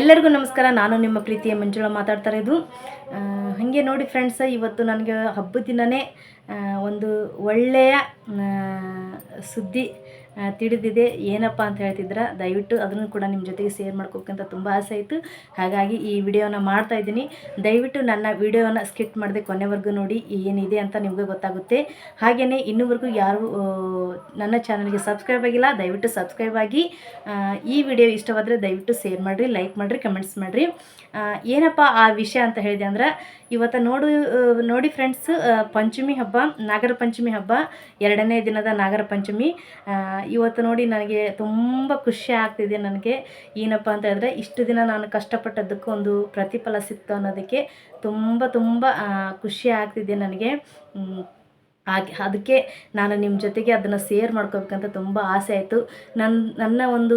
ಎಲ್ಲರಿಗೂ ನಮಸ್ಕಾರ. ನಾನು ನಿಮ್ಮ ಪ್ರೀತಿಯ ಮಂಜುಳ ಮಾತಾಡ್ತಾ ಇರೋದು. ಹಾಗೆ ನೋಡಿ ಫ್ರೆಂಡ್ಸ್ ಇವತ್ತು ನನಗೆ ಹಬ್ಬದ ದಿನವೇ ಒಂದು ಒಳ್ಳೆಯ ಸುದ್ದಿ ತಿಳಿದಿದೆ. ಏನಪ್ಪ ಅಂತ ಹೇಳ್ತಿದ್ರ, ದಯವಿಟ್ಟು ಅದನ್ನು ಕೂಡ ನಿಮ್ಮ ಜೊತೆಗೆ ಶೇರ್ ಮಾಡ್ಕೋಕ್ಕಂತ ತುಂಬ ಆಸೆ ಆಯಿತು ಹಾಗಾಗಿ ಈ ವಿಡಿಯೋನ ಮಾಡ್ತಾ ಇದ್ದೀನಿ. ದಯವಿಟ್ಟು ನನ್ನ ವಿಡಿಯೋನ ಸ್ಕಿಪ್ ಮಾಡಿದೆ ಕೊನೆವರೆಗೂ ನೋಡಿ, ಏನಿದೆ ಅಂತ ನಿಮಗೆ ಗೊತ್ತಾಗುತ್ತೆ. ಹಾಗೆಯೇ ಇನ್ನೂವರೆಗೂ ಯಾರು ನನ್ನ ಚಾನಲ್ಗೆ ಸಬ್ಸ್ಕ್ರೈಬ್ ಆಗಿಲ್ಲ, ದಯವಿಟ್ಟು ಸಬ್ಸ್ಕ್ರೈಬ್ ಆಗಿ ಈ ವಿಡಿಯೋ ಇಷ್ಟವಾದರೆ ದಯವಿಟ್ಟು ಶೇರ್ ಮಾಡಿರಿ ಲೈಕ್ ಮಾಡಿರಿ ಕಮೆಂಟ್ಸ್ ಮಾಡಿರಿ. ಏನಪ್ಪ ಆ ವಿಷಯ ಅಂತ ಹೇಳಿದೆ ಅಂದ್ರೆ, ಇವತ್ತು ನೋಡು, ನೋಡಿ ಫ್ರೆಂಡ್ಸ್ ಪಂಚಮಿ ಹಬ್ಬ, ನಾಗರ ಪಂಚಮಿ ಹಬ್ಬ, ಎರಡನೇ ದಿನದ ನಾಗರ ಪಂಚಮಿ. ಇವತ್ತು ನೋಡಿ ನನಗೆ ತುಂಬ ಖುಷಿ ಆಗ್ತಿದೆ ನನಗೆ. ಏನಪ್ಪ ಅಂತ ಹೇಳಿದ್ರೆ, ಇಷ್ಟು ದಿನ ನಾನು ಕಷ್ಟಪಟ್ಟದ್ದಕ್ಕೆ ಒಂದು ಪ್ರತಿಫಲ ಸಿಕ್ತು ಅನ್ನೋದಕ್ಕೆ ತುಂಬ ತುಂಬ ಖುಷಿ ಆಗ್ತಿದೆ ನನಗೆ. ಹಾಗೆ, ಅದಕ್ಕೆ ನಾನು ನಿಮ್ಮ ಜೊತೆಗೆ ಅದನ್ನು ಸೇರ್ ಮಾಡ್ಕೋಬೇಕಂತ ತುಂಬ ಆಸೆ ಆಯಿತು. ನನ್ನ ನನ್ನ ಒಂದು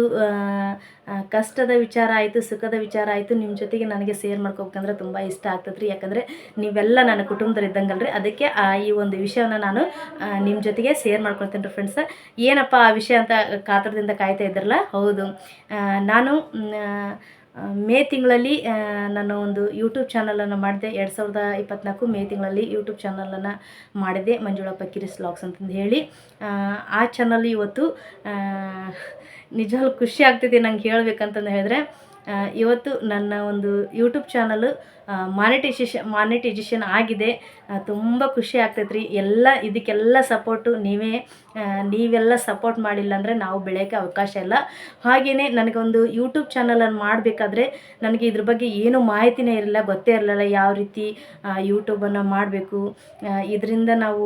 ಕಷ್ಟದ ವಿಚಾರ ಆಯಿತು, ಸುಖದ ವಿಚಾರ ಆಯಿತು ನಿಮ್ಮ ಜೊತೆಗೆ ನನಗೆ ಸೇರ್ ಮಾಡ್ಕೋಬೇಕಂದ್ರೆ ತುಂಬ ಇಷ್ಟ ಆಗ್ತದೆ ರೀ ಯಾಕಂದರೆ ನೀವೆಲ್ಲ ನನ್ನ ಕುಟುಂಬದಲ್ಲಿ ಇದ್ದಂಗಲ್ರಿ, ಅದಕ್ಕೆ ಈ ಒಂದು ವಿಷಯನ ನಾನು ನಿಮ್ಮ ಜೊತೆಗೆ ಸೇರ್ ಮಾಡ್ಕೊಳ್ತೇನೆ ರೀ ಫ್ರೆಂಡ್ಸ್ ಏನಪ್ಪ ಆ ವಿಷಯ ಅಂತ ಕಾತರದಿಂದ ಕಾಯ್ತಾ ಇದ್ರಲ್ಲ ಹೌದು. ನಾನು ಮ್, ತಿಂಗಳಲ್ಲಿ ನಾನು ಒಂದು ಯೂಟ್ಯೂಬ್ ಚಾನಲನ್ನು ಮಾಡಿದೆ. ಎರಡು ಸಾವಿರದ ಇಪ್ಪತ್ನಾಲ್ಕು ಮೇ ತಿಂಗಳಲ್ಲಿ ಯೂಟ್ಯೂಬ್ ಚಾನಲನ್ನು ಮಾಡಿದೆ ಮಂಜುಳಪ್ಪ ಕಿರಿಸ್ ವ್ಲಾಗ್ಸ್ ಅಂತಂದು ಹೇಳಿ. ಆ, ಚಾನಲ್ ಇವತ್ತು ನಿಜವಾಗ್ಲೂ ಖುಷಿ ಆಗ್ತಿದೆ ನಂಗೆ ಹೇಳ್ಬೇಕಂತಂದು ಹೇಳಿದ್ರೆ ಇವತ್ತು ನನ್ನ ಒಂದು ಯೂಟ್ಯೂಬ್ ಚಾನಲು ಮಾನಿಟೈಸೇಷನ್ ಮಾನಿಟೈಸೇಷನ್ ಆಗಿದೆ. ತುಂಬ ಖುಷಿ ಆಗ್ತೈತೆ ರೀ ಎಲ್ಲ ಇದಕ್ಕೆಲ್ಲ ಸಪೋರ್ಟು ನೀವೇ ನೀವೆಲ್ಲ ಸಪೋರ್ಟ್ ಮಾಡಿಲ್ಲ ಅಂದರೆ ನಾವು ಬೆಳೆಯೋಕ್ಕೆ ಅವಕಾಶ ಇಲ್ಲ. ಹಾಗೆಯೇ ನನಗೊಂದು ಯೂಟ್ಯೂಬ್ ಚಾನಲನ್ನು ಮಾಡಬೇಕಾದ್ರೆ ನನಗೆ ಇದ್ರ ಬಗ್ಗೆ ಏನೂ ಮಾಹಿತಿನೇ ಇರಲಿಲ್ಲ, ಗೊತ್ತೇ ಇರಲಿಲ್ಲ ಯಾವ ರೀತಿ ಯೂಟ್ಯೂಬನ್ನು ಮಾಡಬೇಕು. ಇದರಿಂದ ನಾವು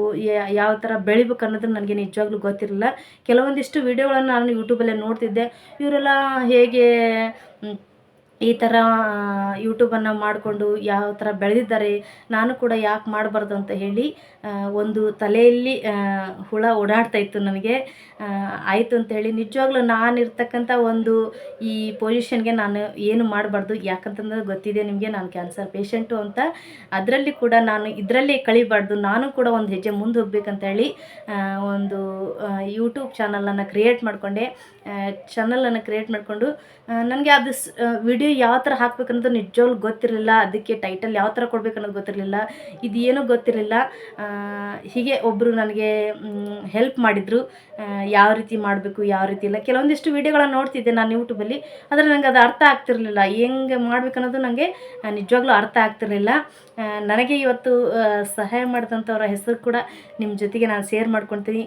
ಯಾವ ಥರ ಬೆಳಿಬೇಕು ಅನ್ನೋದು ನನಗೆ ನಿಜವಾಗ್ಲೂ ಗೊತ್ತಿರಲಿಲ್ಲ. ಕೆಲವೊಂದಿಷ್ಟು ವಿಡಿಯೋಗಳನ್ನು ನಾನು ಯೂಟ್ಯೂಬಲ್ಲೇ ನೋಡ್ತಿದ್ದೆ. ಇವರೆಲ್ಲ ಹೇಗೆ ಈ ಥರ ಯೂಟ್ಯೂಬನ್ನು ಮಾಡಿಕೊಂಡು ಯಾವ ಥರ ಬೆಳೆದಿದ್ದಾರೆ, ನಾನು ಕೂಡ ಯಾಕೆ ಮಾಡಬಾರ್ದು ಅಂತ ಹೇಳಿ ಒಂದು ತಲೆಯಲ್ಲಿ ಹುಳ ಓಡಾಡ್ತಾ ಇತ್ತು ನನಗೆ. ಆಯಿತು ಅಂತ ಹೇಳಿ ನಿಜವಾಗ್ಲೂ ನಾನು ಇರ್ತಕ್ಕಂಥ ಒಂದು ಈ ಪೊಸಿಷನ್ಗೆ ನಾನು ಏನು ಮಾಡಬಾರ್ದು, ಯಾಕಂತಂದ್ರೆ ಗೊತ್ತಿದೆ ನಿಮಗೆ, ನಾನು ಕ್ಯಾನ್ಸರ್ ಪೇಷಂಟು ಅಂತ. ಅದರಲ್ಲಿ ಕೂಡ ನಾನು ಇದರಲ್ಲಿ ಕಳಿಬಾರ್ದು, ನಾನು ಕೂಡ ಒಂದು ಹೆಜ್ಜೆ ಮುಂದೆ ಹೋಗ್ಬೇಕಂತ ಹೇಳಿ ಒಂದು ಯೂಟ್ಯೂಬ್ ಚಾನಲನ್ನು ಕ್ರಿಯೇಟ್ ಮಾಡಿಕೊಂಡೆ. ಚಾನಲನ್ನು ಕ್ರಿಯೇಟ್ ಮಾಡಿಕೊಂಡು ನನಗೆ ಅದು ವಿಡಿಯೋ ಯಾವ ಥರ ಹಾಕ್ಬೇಕು ಅನ್ನೋದು ನಿಜವಾಗ್ಲೂ ಗೊತ್ತಿರಲಿಲ್ಲ. ಅದಕ್ಕೆ ಟೈಟಲ್ ಯಾವ ಥರ ಕೊಡ್ಬೇಕು ಅನ್ನೋದು ಗೊತ್ತಿರಲಿಲ್ಲ. ಇದು ಏನೂ ಗೊತ್ತಿರಲಿಲ್ಲ ಹೀಗೆ ಒಬ್ಬರು ನನಗೆ ಹೆಲ್ಪ್ ಮಾಡಿದರು. ಯಾವ ರೀತಿ ಮಾಡಬೇಕು, ಯಾವ ರೀತಿ ಇಲ್ಲ. ಕೆಲವೊಂದಿಷ್ಟು ವೀಡಿಯೋಗಳನ್ನ ನೋಡ್ತಿದ್ದೆ ನಾನು ಯೂಟ್ಯೂಬಲ್ಲಿ ಆದರೆ ನನಗೆ ಅದು ಅರ್ಥ ಆಗ್ತಿರಲಿಲ್ಲ. ಹೆಂಗೆ ಮಾಡ್ಬೇಕು ಅನ್ನೋದು ನನಗೆ ನಿಜವಾಗ್ಲೂ ಅರ್ಥ ಆಗ್ತಿರಲಿಲ್ಲ. ನನಗೆ ಇವತ್ತು ಸಹಾಯ ಮಾಡಿದಂಥವ್ರ ಹೆಸರು ಕೂಡ ನಿಮ್ಮ ಜೊತೆಗೆ ನಾನು ಶೇರ್ ಮಾಡ್ಕೊತೀನಿ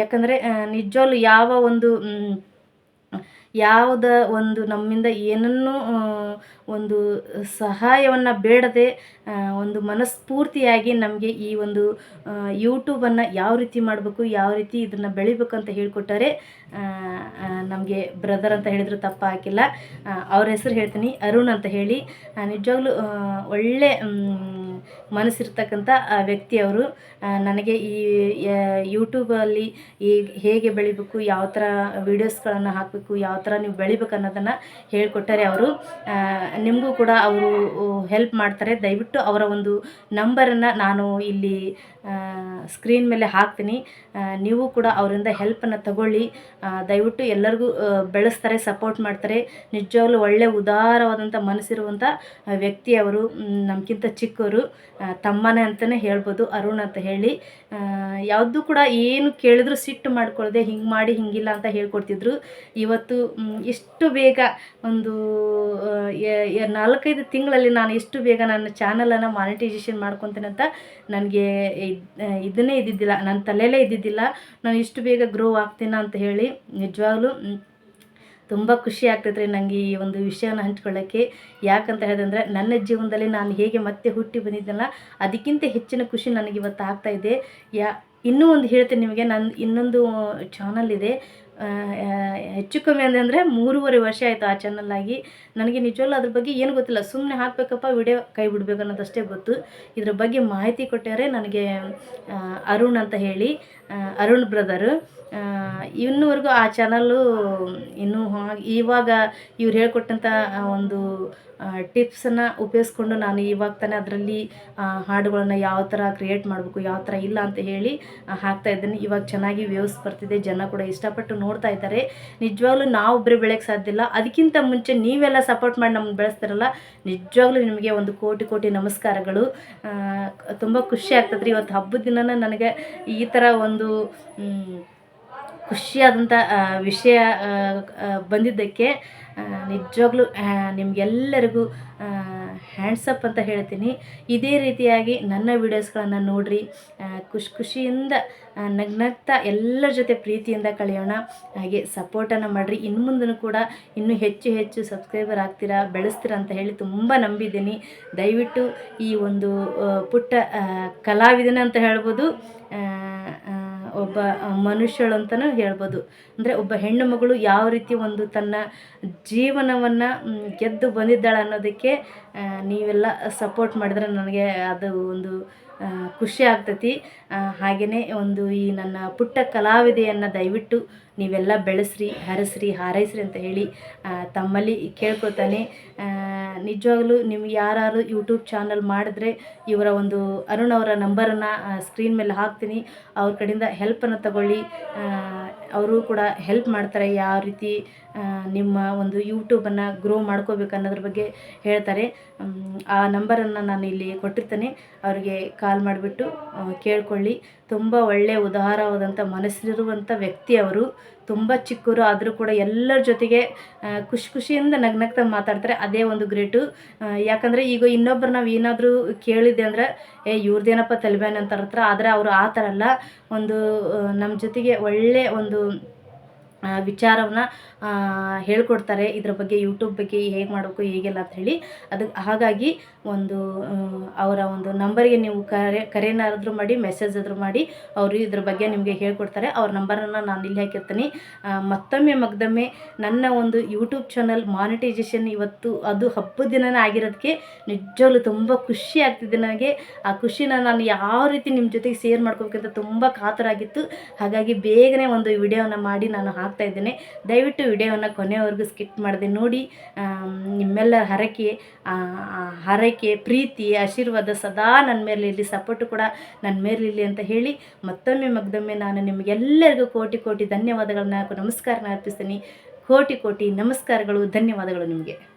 ಯಾಕಂದರೆ ನಿಜವಾಗ್ಲೂ ಯಾವ ಒಂದು ಯಾವುದ ಒಂದು ನಮ್ಮಿಂದ ಏನನ್ನೂ ಒಂದು ಸಹಾಯವನ್ನು ಬೇಡದೆ ಒಂದು ಮನಸ್ಫೂರ್ತಿಯಾಗಿ ನಮಗೆ ಈ ಒಂದು ಯೂಟ್ಯೂಬನ್ನು ಯಾವ ರೀತಿ ಮಾಡಬೇಕು ಯಾವ ರೀತಿ ಇದನ್ನು ಬೆಳಿಬೇಕು ಅಂತ ಹೇಳಿಕೊಟ್ಟರೆ ನಮಗೆ ಬ್ರದರ್ ಅಂತ ಹೇಳಿದ್ರು ತಪ್ಪ ಹಾಕಿಲ್ಲ. ಆ, ಅವ್ರ ಹೆಸರು ಹೇಳ್ತೀನಿ ಅರುಣ್ ಅಂತ ಹೇಳಿ. ನಿಜವಾಗ್ಲೂ ಒಳ್ಳೆ ಮನಸ್ಸಿರ್ತಕ್ಕಂಥ ಆ ವ್ಯಕ್ತಿ ಅವರು ನನಗೆ ಈ ಯೂಟ್ಯೂಬಲ್ಲಿ ಈ ಹೇಗೆ ಬೆಳಿಬೇಕು ಯಾವ ಥರ ವೀಡಿಯೋಸ್ಗಳನ್ನು ಹಾಕಬೇಕು ಯಾವ ಥರ ನೀವು ಬೆಳಿಬೇಕು ಅನ್ನೋದನ್ನು ಹೇಳಿಕೊಟ್ಟರೆ ಅವರು ನಿಮಗೂ ಕೂಡ ಅವರು ಹೆಲ್ಪ್ ಮಾಡ್ತಾರೆ. ದಯವಿಟ್ಟು ಅವರ ಒಂದು ನಂಬರನ್ನು ನಾನು ಇಲ್ಲಿ ಸ್ಕ್ರೀನ್ ಮೇಲೆ ಹಾಕ್ತೀನಿ. ನೀವು ಕೂಡ ಅವರಿಂದ ಹೆಲ್ಪನ್ನು ತಗೊಳ್ಳಿ. ದಯವಿಟ್ಟು ಎಲ್ಲರಿಗೂ ಬೆಳೆಸ್ತಾರೆ ಸಪೋರ್ಟ್ ಮಾಡ್ತಾರೆ. ನಿಜವಾಗ್ಲೂ ಒಳ್ಳೆ ಉದಾರವಾದಂಥ ಮನಸ್ಸಿರುವಂಥ ಆ, ವ್ಯಕ್ತಿ ಅವರು ನಮಗಿಂತ ಚಿಕ್ಕವರು. ತಮ್ಮನೇ ಅಂತಲೇ ಹೇಳ್ಬೋದು, ಅರುಣ್ ಅಂತ ಹೇಳಿ. ಯಾವುದು ಕೂಡ ಏನು ಕೇಳಿದ್ರು ಸಿಟ್ಟು ಮಾಡ್ಕೊಳ್ಳದೆ ಹಿಂಗೆ ಮಾಡಿ, ಹಿಂಗಿಲ್ಲ ಅಂತ ಹೇಳ್ಕೊಡ್ತಿದ್ರು. ಇವತ್ತು ಇಷ್ಟು ಬೇಗ ಒಂದು ನಾಲ್ಕೈದು ತಿಂಗಳಲ್ಲಿ ನಾನು ಎಷ್ಟು ಬೇಗ ನನ್ನ ಚಾನಲನ್ನು ಮಾನಿಟೈಸೇಷನ್ ಮಾಡ್ಕೊತೇನೆ ಅಂತ ನನಗೆ ಇದನ್ನೇ ಇದ್ದಿದ್ದಿಲ್ಲ. ನನ್ನ ತಲೆಯಲ್ಲೇ ಇದ್ದಿದ್ದಿಲ್ಲ. ನಾನು ಇಷ್ಟು ಬೇಗ ಗ್ರೋ ಆಗ್ತೀನ ಅಂತ ಹೇಳಿ, ನಿಜವಾಗ್ಲೂ ತುಂಬ ಖುಷಿ ಆಗ್ತೈತೆ ನನಗೆ ಈ ಒಂದು ವಿಷಯನ ಹಂಚ್ಕೊಳ್ಳೋಕ್ಕೆ. ಯಾಕಂತ ಹೇಳಿದ್ರೆ ನನ್ನ ಜೀವನದಲ್ಲಿ ನಾನು ಹೇಗೆ ಮತ್ತೆ ಹುಟ್ಟಿ ಬಂದಿದ್ದೆನಲ್ಲ, ಅದಕ್ಕಿಂತ ಹೆಚ್ಚಿನ ಖುಷಿ ನನಗೆ ಇವತ್ತು ಆಗ್ತಾ ಇದೆ. ಯಾ, ಇನ್ನೂ ಒಂದು ಹೇಳ್ತೀನಿ ನಿಮಗೆ ನನ್ನ ಇನ್ನೊಂದು ಚಾನಲ್ ಇದೆ. ಹೆಚ್ಚು ಕಮ್ಮಿ ಅಂದರೆ ಮೂರುವರೆ ವರ್ಷ ಆಯಿತು ಆ ಚಾನಲ್ ಆಗಿ. ನನಗೆ ನಿಜವಲ್ಲ ಅದ್ರ ಬಗ್ಗೆ ಏನು ಗೊತ್ತಿಲ್ಲ. ಸುಮ್ಮನೆ ಹಾಕಬೇಕಪ್ಪ, ವಿಡಿಯೋ ಕೈ ಬಿಡಬೇಕು ಅನ್ನೋದಷ್ಟೇ ಗೊತ್ತು. ಇದ್ರ ಬಗ್ಗೆ ಮಾಹಿತಿ ಕೊಟ್ಟಾರೆ ನನಗೆ ಅರುಣ್ ಅಂತ ಹೇಳಿ. ಅರುಣ್ ಬ್ರದರು ಇನ್ನೂವರೆಗೂ ಆ ಚಾನಲ್ಲು ಇನ್ನೂ ಇವಾಗ ಇವ್ರು ಹೇಳ್ಕೊಟ್ಟಂಥ ಒಂದು ಟಿಪ್ಸನ್ನು ಉಪಯೋಗಿಸ್ಕೊಂಡು ನಾನು ಇವಾಗ ತಾನೇ ಅದರಲ್ಲಿ ಹಾಡುಗಳನ್ನು ಯಾವ ಥರ ಕ್ರಿಯೇಟ್ ಮಾಡಬೇಕು, ಯಾವ ಥರ ಇಲ್ಲ ಅಂತ ಹೇಳಿ ಹಾಕ್ತಾ ಇದ್ದೀನಿ. ಇವಾಗ ಚೆನ್ನಾಗಿ ವ್ಯೂಸ್ ಬರ್ತಿದೆ, ಜನ ಕೂಡ ಇಷ್ಟಪಟ್ಟು ನೋಡ್ತಾ ಇದ್ದಾರೆ. ನಿಜವಾಗ್ಲೂ ನಾವೊಬ್ಬರೇ ಬೆಳೆಯೋಕ್ಕೆ ಸಾಧ್ಯ ಇಲ್ಲ. ಅದಕ್ಕಿಂತ ಮುಂಚೆ ನೀವೆಲ್ಲ ಸಪೋರ್ಟ್ ಮಾಡಿ ನಮ್ಗೆ ಬೆಳೆಸ್ತಾರಲ್ಲ, ನಿಜವಾಗ್ಲೂ ನಿಮಗೆ ಒಂದು ಕೋಟಿ ಕೋಟಿ ನಮಸ್ಕಾರಗಳು. ತುಂಬ ಖುಷಿ ಆಗ್ತದ್ರಿ. ಇವತ್ತು ಹಬ್ಬದ ದಿನನ ನನಗೆ ಈ ಥರ ಒಂದು ಖುಷಿಯಾದಂಥ ವಿಷಯ ಬಂದಿದ್ದಕ್ಕೆ ನಿಜವಾಗ್ಲೂ ನಿಮಗೆಲ್ಲರಿಗೂ ಹ್ಯಾಂಡ್ಸಪ್ ಅಂತ ಹೇಳ್ತೀನಿ. ಇದೇ ರೀತಿಯಾಗಿ ನನ್ನ ವೀಡಿಯೋಸ್ಗಳನ್ನು ನೋಡಿರಿ. ಖುಷಿ, ಖುಷಿಯಿಂದ ನಗ್ನಗ್ತಾ ಎಲ್ಲರ ಜೊತೆ ಪ್ರೀತಿಯಿಂದ ಕಳೆಯೋಣ. ಹಾಗೆ ಸಪೋರ್ಟನ್ನು ಮಾಡಿರಿ. ಇನ್ನು ಮುಂದೂ ಕೂಡ ಇನ್ನೂ ಹೆಚ್ಚು ಹೆಚ್ಚು ಸಬ್ಸ್ಕ್ರೈಬರ್ ಆಗ್ತೀರಾ, ಬೆಳೆಸ್ತೀರಾ ಅಂತ ಹೇಳಿ ತುಂಬ ನಂಬಿದ್ದೀನಿ. ದಯವಿಟ್ಟು ಈ ಒಂದು ಪುಟ್ಟ ಕಲಾವಿದನ ಅಂತ ಹೇಳ್ಬೋದು. ಒಬ್ಬ ಮನುಷ್ಯಳು ಅಂತಲೂ ಹೇಳ್ಬೋದು. ಅಂದರೆ ಒಬ್ಬ ಹೆಣ್ಣು ಮಗಳು ಯಾವ ರೀತಿ ಒಂದು ತನ್ನ ಜೀವನವನ್ನು ಗೆದ್ದು ಬಂದಿದ್ದಾಳೆ ಅನ್ನೋದಕ್ಕೆ ನೀವೆಲ್ಲ ಸಪೋರ್ಟ್ ಮಾಡಿದ್ರೆ ನನಗೆ ಅದು ಒಂದು ಖುಷಿ ಆಗ್ತೈತಿ. ಹಾಗೆಯೇ ಒಂದು ಈ ನನ್ನ ಪುಟ್ಟ ಕಲಾವಿದೆಯನ್ನು ದಯವಿಟ್ಟು ನೀವೆಲ್ಲ ಬೆಳೆಸ್ರಿ, ಹರಸ್ರಿ, ಹಾರೈಸ್ರಿ ಅಂತ ಹೇಳಿ ತಮ್ಮಲ್ಲಿ ಕೇಳ್ಕೊತಾನೆ ನಿಜವಾಗಲೂ ನಿಮ್ಗೆ ಯಾರು ಯೂಟ್ಯೂಬ್ ಚಾನಲ್ ಮಾಡಿದ್ರೆ ಇವರ ಒಂದು ಅರುಣ್ ಅವರ ನಂಬರನ್ನು ಸ್ಕ್ರೀನ್ ಮೇಲೆ ಹಾಕ್ತೀನಿ. ಅವ್ರ ಕಡೆಯಿಂದ ಹೆಲ್ಪನ್ನು ತಗೊಳ್ಳಿ. ಅವರು ಕೂಡ ಹೆಲ್ಪ್ ಮಾಡ್ತಾರೆ. ಯಾವ ರೀತಿ ನಿಮ್ಮ ಒಂದು ಯೂಟ್ಯೂಬನ್ನು ಗ್ರೋ ಮಾಡ್ಕೋಬೇಕು ಅನ್ನೋದ್ರ ಬಗ್ಗೆ ಹೇಳ್ತಾರೆ. ಆ ನಂಬರನ್ನು ನಾನು ಇಲ್ಲಿ ಕೊಟ್ಟಿರ್ತೇನೆ. ಅವರಿಗೆ ಕಾಲ್ ಮಾಡಿಬಿಟ್ಟು ಕೇಳ್ಕೊಳ್ಳಿ. ತುಂಬ ಒಳ್ಳೆಯ ಉದಾರವಾದಂಥ ಮನಸ್ಸಿರುವಂಥ ವ್ಯಕ್ತಿ ಅವರು. ತುಂಬ ಚಿಕ್ಕವರು ಆದರೂ ಕೂಡ ಎಲ್ಲರ ಜೊತೆಗೆ ಖುಷಿ ಖುಷಿಯಿಂದ ನಗ್ನಗ್ತಾ ಮಾತಾಡ್ತಾರೆ. ಅದೇ ಒಂದು ಗ್ರೇಟು. ಯಾಕಂದರೆ ಈಗ ಇನ್ನೊಬ್ಬರು ನಾವು ಏನಾದರೂ ಕೇಳಿದ್ದೆ ಅಂದರೆ, ಏ ಇವ್ರದ್ದೇನಪ್ಪ ತಲೆಬೇನ ಅಂತ ಹತ್ರ. ಆದರೆ ಅವರು ಆ ಥರ ಅಲ್ಲ. ಒಂದು ನಮ್ಮ ಜೊತೆಗೆ ಒಳ್ಳೆಯ ಒಂದು ವಿಚಾರವನ್ನು ಹೇಳ್ಕೊಡ್ತಾರೆ. ಇದ್ರ ಬಗ್ಗೆ, ಯೂಟ್ಯೂಬ್ ಬಗ್ಗೆ ಹೇಗೆ ಮಾಡಬೇಕು, ಹೇಗೆಲ್ಲ ಅಂತ ಹೇಳಿ. ಅದಕ್ಕೆ ಹಾಗಾಗಿ ಒಂದು ಅವರ ಒಂದು ನಂಬರಿಗೆ ನೀವು ಕರೆ ಕರೆನಾದರೂ ಮಾಡಿ ಮೆಸೇಜ್ ಆದರೂ ಮಾಡಿ ಅವರು ಇದ್ರ ಬಗ್ಗೆ ನಿಮಗೆ ಹೇಳ್ಕೊಡ್ತಾರೆ. ಅವ್ರ ನಂಬರನ್ನು ನಾನು ಇಲ್ಲಿ ಹಾಕಿರ್ತೀನಿ. ಮತ್ತೊಮ್ಮೆ ಮಗ್ದೊಮ್ಮೆ ನನ್ನ ಒಂದು ಯೂಟ್ಯೂಬ್ ಚಾನಲ್ ಮಾನಿಟೈಸೇಷನ್ ಇವತ್ತು ಅದು ಹಬ್ಬದ ದಿನನೇ ಆಗಿರೋದಕ್ಕೆ ನಿಜವಾಗ್ಲೂ ತುಂಬ ಖುಷಿ ಆಗ್ತಿದೆ ನನಗೆ. ಆ ಖುಷಿನ ನಾನು ಯಾವ ರೀತಿ ನಿಮ್ಮ ಜೊತೆಗೆ ಶೇರ್ ಮಾಡ್ಕೋಬೇಕಂತ ತುಂಬ ಕಾತರಾಗಿತ್ತು ಹಾಗಾಗಿ ಬೇಗನೆ ಒಂದು ವಿಡಿಯೋನ ಮಾಡಿ ನಾನು ಹಾಕ್ತಾ ಇದ್ದೇನೆ. ದಯವಿಟ್ಟು ವಿಡಿಯೋವನ್ನು ಕೊನೆಯವರೆಗೂ ಸ್ಕಿಪ್ ಮಾಡಿದೆ ನೋಡಿ. ನಿಮ್ಮೆಲ್ಲ ಹರಕೆ ಆ, ಆ ಹರಕೆ ಪ್ರೀತಿ, ಆಶೀರ್ವಾದ ಸದಾ ನನ್ನ ಮೇಲಿರಲಿ ಸಪೋರ್ಟು ಕೂಡ ನನ್ನ ಮೇಲಿರಲಿ ಅಂತ ಹೇಳಿ ಮತ್ತೊಮ್ಮೆ ಮಗ್ದೊಮ್ಮೆ ನಾನು ನಿಮಗೆಲ್ಲರಿಗೂ ಕೋಟಿ ಕೋಟಿ ಧನ್ಯವಾದಗಳನ್ನ ನಮಸ್ಕಾರನ ಅರ್ಪಿಸ್ತೀನಿ. ಕೋಟಿ ಕೋಟಿ ನಮಸ್ಕಾರಗಳು, ಧನ್ಯವಾದಗಳು ನಿಮಗೆ.